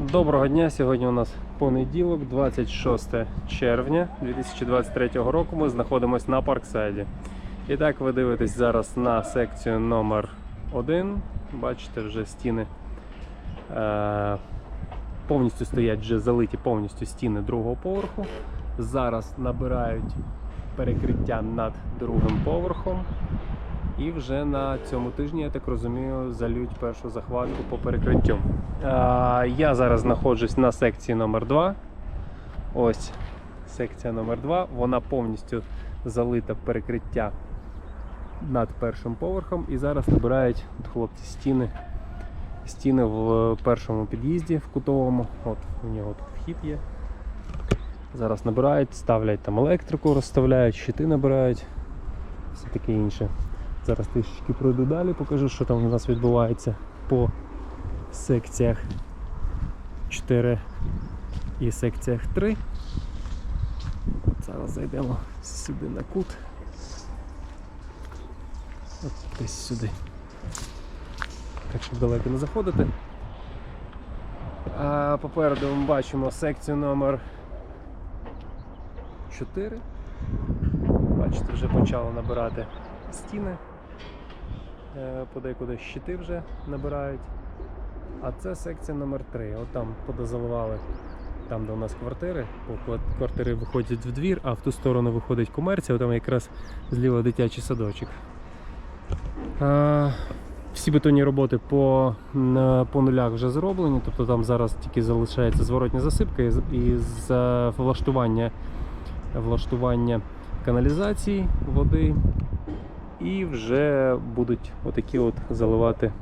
Доброго дня! Сьогодні у нас понеділок, 26 червня 2023 року. Ми знаходимося на Парксайді. І так, ви дивитесь зараз на секцію номер 1 Бачите, вже стіни е, повністю стоять, вже залиті повністю стіни другого поверху. Зараз набирають перекриття над другим поверхом. І вже на цьому тижні, я так розумію, залють першу захватку по перекриттю. Я зараз знаходжусь на секції номер 2 Ось секція номер 2 Вона повністю залита перекриття над першим поверхом. І зараз набирають от хлопці стіни. Стіни в першому під'їзді в кутовому. От у нього тут вхід є. Зараз набирають, ставлять там електрику, розставляють, щити набирають, все таке інше. Зараз трішечки пройду далі, покажу, що там у нас відбувається по секціях 4 і секціях 3. Зараз зайдемо сюди на кут. От десь сюди. Так, щоб далеко не заходити. А попереду ми бачимо секцію номер 4. Бачите, вже почало набирати стіни. Е, Подекуди щити вже набирають. А це секція номер 3 От там подозаливали, там де у нас квартири. Квартири виходять в двір, а в ту сторону виходить комерція, там якраз зліва дитячий садочок. А, всі бетонні роботи по, по нулях вже зроблені, тобто там зараз тільки залишається зворотня засипка і, і за влаштування, влаштування каналізації води. І вже будуть отакі от заливати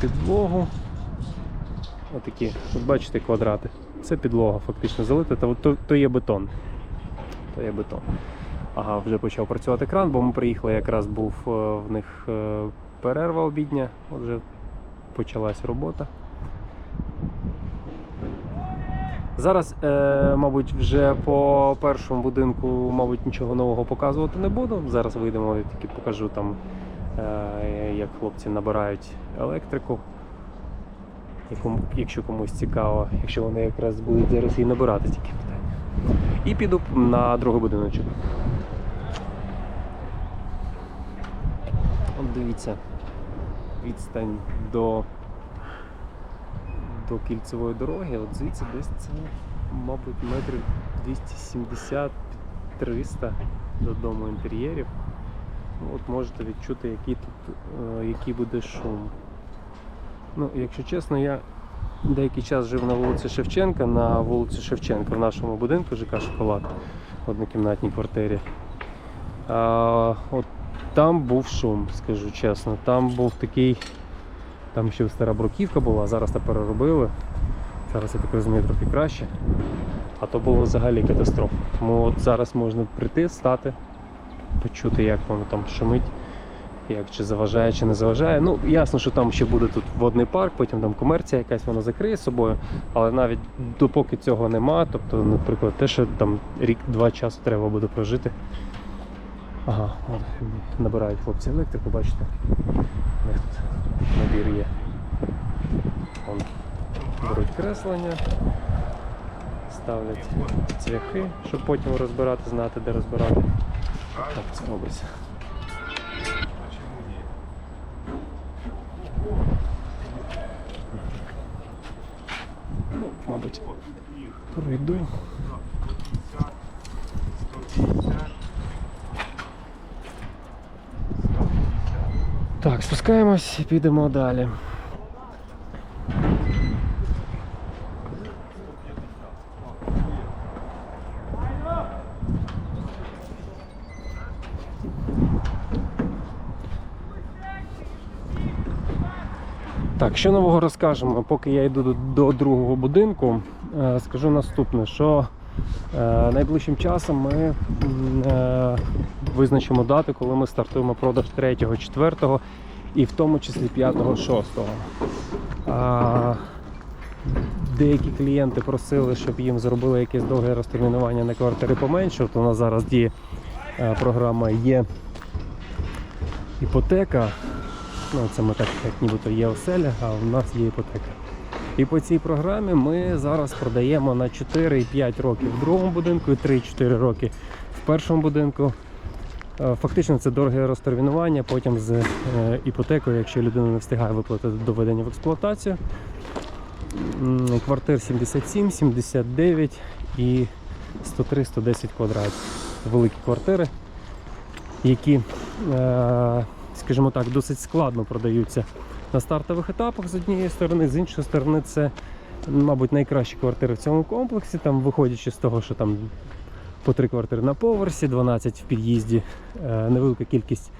підлогу. Отакі, от бачите, квадрати. Це підлога фактично залита, та то, то є бетон. То є бетон. Ага, вже почав працювати кран, бо ми приїхали, якраз був е, в них е, перерва обідня, от вже почалась робота. Зараз, е, мабуть, вже по першому будинку, мабуть, нічого нового показувати не буду. Зараз вийдемо, я тільки покажу там, е, як хлопці набирають електрику. Якщо комусь цікаво, якщо вони якраз будуть зараз її набирати тільки питання. І піду на другий будиночок. От дивіться, відстань до до кільцевої дороги, от звідси десь це, мабуть, метрів 270-300 до дому інтер'єрів. Ну, От можете відчути, який тут е, який буде шум. Ну, якщо чесно, я деякий час жив на вулиці Шевченка, на вулиці Шевченка в нашому будинку ЖК Шоколад в однокімнатній квартирі. А, от там був шум, скажу чесно. Там був такий там ще стара бруківка була, зараз це переробили. Зараз я так розумію трохи краще. А то було взагалі катастрофа. Тому от зараз можна прийти, стати, почути, як воно там шумить, як чи заважає, чи не заважає. Ну, ясно, що там ще буде тут водний парк, потім там комерція якась вона закриє собою. Але навіть допоки цього нема, тобто, наприклад, те, що там рік-два часу треба буде прожити. Ага, от набирають хлопці електрику, бачите. Набір є. Вон, беруть креслення, ставлять цвяхи, щоб потім розбирати, знати, де розбирати. Так це. Ну, мабуть, пройду. Так, спускаємось і підемо далі. Так, що нового розкажемо? Поки я йду до, до другого будинку, е, скажу наступне, що е, найближчим часом ми е, визначимо дату, коли ми стартуємо продаж 3, 4 і в тому числі 5, 6. Деякі клієнти просили, щоб їм зробили якесь довге розтермінування на квартири поменше. От у нас зараз діє е, програма є іпотека Ну, це ми так, як нібито є оселя, а в нас є іпотека. І по цій програмі ми зараз продаємо на 4-5 років в другому будинку і 3-4 роки в першому будинку. Е, Фактично це дороге розтермінування, потім з е, іпотекою, якщо людина не встигає виплатити до введення в експлуатацію. Квартир 77, 79 і 103-110 квадратів. Великі квартири, які, е, скажімо так, досить складно продаються на стартових етапах з однієї сторони, з іншої сторони, це, мабуть, найкращі квартири в цьому комплексі, там, виходячи з того, що там по три квартири на поверсі, 12 в під'їзді, е, невелика кількість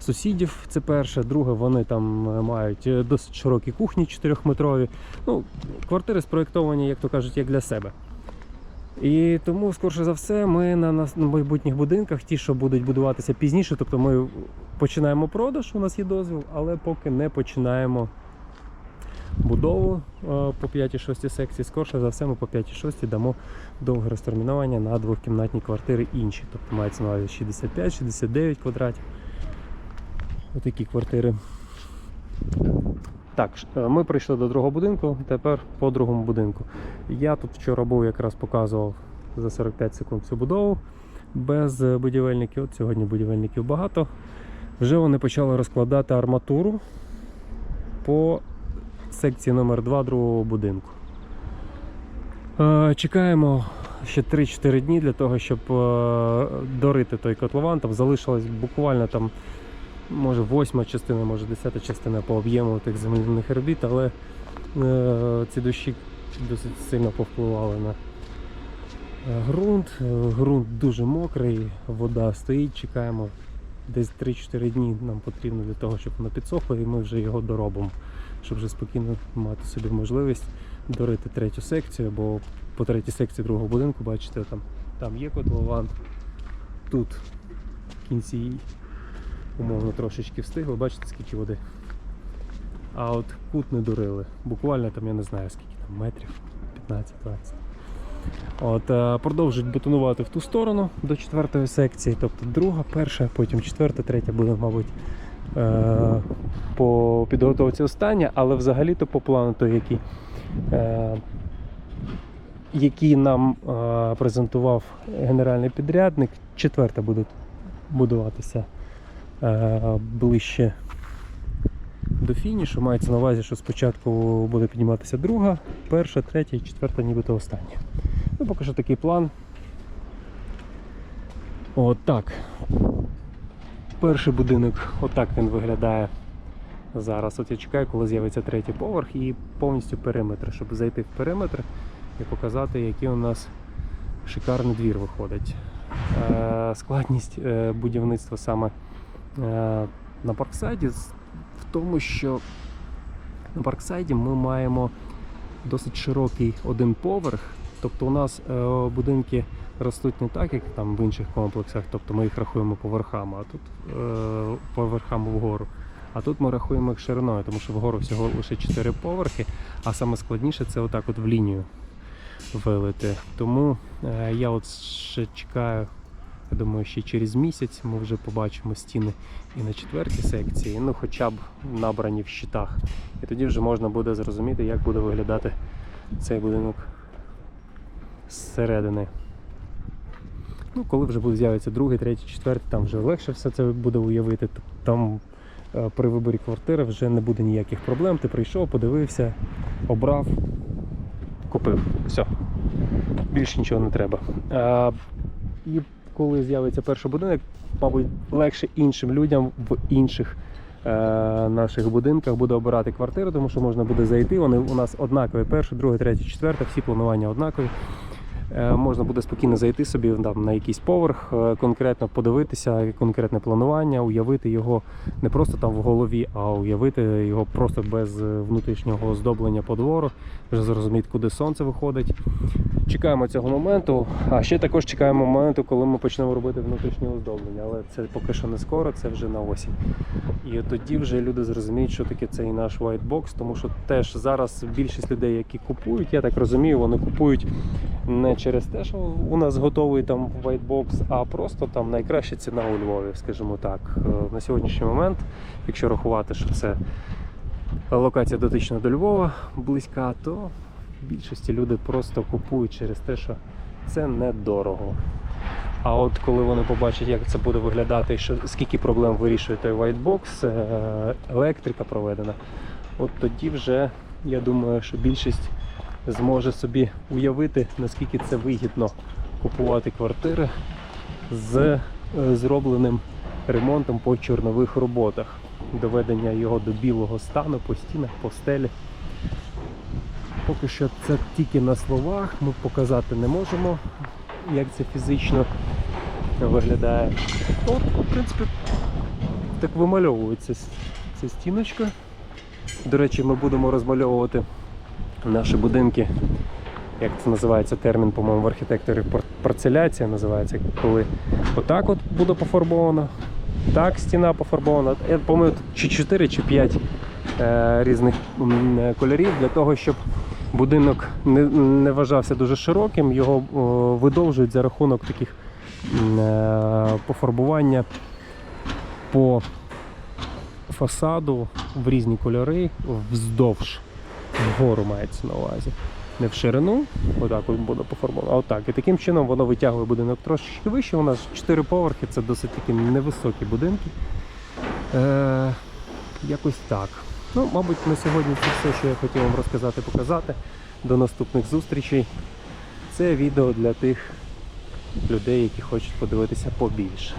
сусідів. Це перше. Друге, вони там е, мають е, досить широкі кухні 4-метрові. Ну, квартири спроєктовані, як то кажуть, як для себе. І тому, скорше за все, ми на, на майбутніх будинках, ті, що будуть будуватися пізніше, тобто ми починаємо продаж, у нас є дозвіл, але поки не починаємо будову е, по 5-6 секції, скорше за все, ми по 5-6 дамо довге розтермінування на двохкімнатні квартири інші. Тобто мається на увазі 65-69 квадратів. Отакі квартири. Так, е, ми прийшли до другого будинку, тепер по другому будинку. Я тут вчора був якраз показував за 45 секунд цю будову без будівельників. От сьогодні будівельників багато. Вже вони почали розкладати арматуру по секції номер 2 другого будинку. Е, Чекаємо ще 3-4 дні для того, щоб е, дорити той котлован. Там залишилось буквально там, може, восьма частина, може десята частина по об'єму тих земляних робіт, але е, ці дощі досить сильно повпливали на ґрунт. Ґрунт дуже мокрий, вода стоїть, чекаємо. Десь 3-4 дні нам потрібно для того, щоб воно підсохло, і ми вже його доробимо, щоб вже спокійно мати собі можливість дорити третю секцію, бо по третій секції другого будинку, бачите, там, там є котлован. Тут в кінці умовно трошечки встигли, бачите, скільки води. А от кут не дорили. Буквально там, я не знаю, скільки там метрів, 15-20. От, е, продовжують бетонувати в ту сторону до четвертої секції, тобто друга, перша, потім четверта, третя буде, мабуть, по підготовці остання, але взагалі-то по плану, той, який, е, який нам е, презентував генеральний підрядник, четверта буде будуватися е, ближче до фінішу. Мається на увазі, що спочатку буде підніматися друга, перша, третя і четверта, нібито остання. Ну, поки що такий план. От так. Перший будинок, отак він виглядає зараз. От я чекаю, коли з'явиться третій поверх і повністю периметр, щоб зайти в периметр і показати, який у нас шикарний двір виходить. Е, складність е, будівництва саме е, на парксайді в тому, що на парксайді ми маємо досить широкий один поверх. Тобто у нас будинки ростуть не так, як там в інших комплексах, тобто ми їх рахуємо поверхами, а тут е, поверхами вгору. А тут ми рахуємо їх шириною, тому що вгору всього лише 4 поверхи, а саме складніше це отак от в лінію вилити. Тому е, я от ще чекаю, я думаю, ще через місяць ми вже побачимо стіни і на четвертій секції, ну хоча б набрані в щитах. І тоді вже можна буде зрозуміти, як буде виглядати цей будинок зсередини. Ну, коли вже буде з'явиться другий, третій, четвертий, там вже легше все це буде уявити. Там е, при виборі квартири вже не буде ніяких проблем. Ти прийшов, подивився, обрав, купив. Все. Більше нічого не треба. Е, і коли з'явиться перший будинок, мабуть, легше іншим людям в інших е, наших будинках буде обирати квартиру, тому що можна буде зайти. Вони у нас однакові. Перший, другий, третій, четвертий, всі планування однакові. Е, Можна буде спокійно зайти собі там, на якийсь поверх, е, конкретно подивитися, конкретне планування, уявити його не просто там в голові, а уявити його просто без е, внутрішнього оздоблення по двору, вже зрозуміти, куди сонце виходить, чекаємо цього моменту. А ще також чекаємо моменту, коли ми почнемо робити внутрішнє оздоблення. Але це поки що не скоро, це вже на осінь. І тоді вже люди зрозуміють, що таке цей наш white box, тому що теж зараз більшість людей, які купують, я так розумію, вони купують не через те, що у нас готовий там white box, а просто там найкраща ціна у Львові, скажімо так. Е, На сьогоднішній момент, якщо рахувати, що це локація дотична до Львова близька, то більшості люди просто купують через те, що це недорого. А от коли вони побачать, як це буде виглядати, що скільки проблем вирішує той whitebox, е, електрика проведена, от тоді вже я думаю, що більшість зможе собі уявити, наскільки це вигідно купувати квартири з е, зробленим ремонтом по чорнових роботах, доведення його до білого стану по стінах, по. Поки що це тільки на словах, ми показати не можемо, як це фізично виглядає. Ну, От, в принципі, так вимальовується ця стіночка. До речі, ми будемо розмальовувати наші будинки. Як це називається термін, по-моєму, в архітекторі парцеляція називається, коли отак от буде пофарбовано, так стіна пофарбована. Я тут чи 4, чи 5 е, різних е, кольорів для того, щоб будинок не, не вважався дуже широким, його о, видовжують за рахунок таких е, пофарбування по фасаду в різні кольори вздовж, вгору мається на увазі. Не в ширину, отак от буде пофарбовано, отак. І таким чином воно витягує будинок трошечки вище. У нас 4 поверхи, це досить такі невисокі будинки. Е, якось так. Ну, мабуть, на сьогодні це все, що я хотів вам розказати, показати. До наступних зустрічей. Це відео для тих людей, які хочуть подивитися побільше.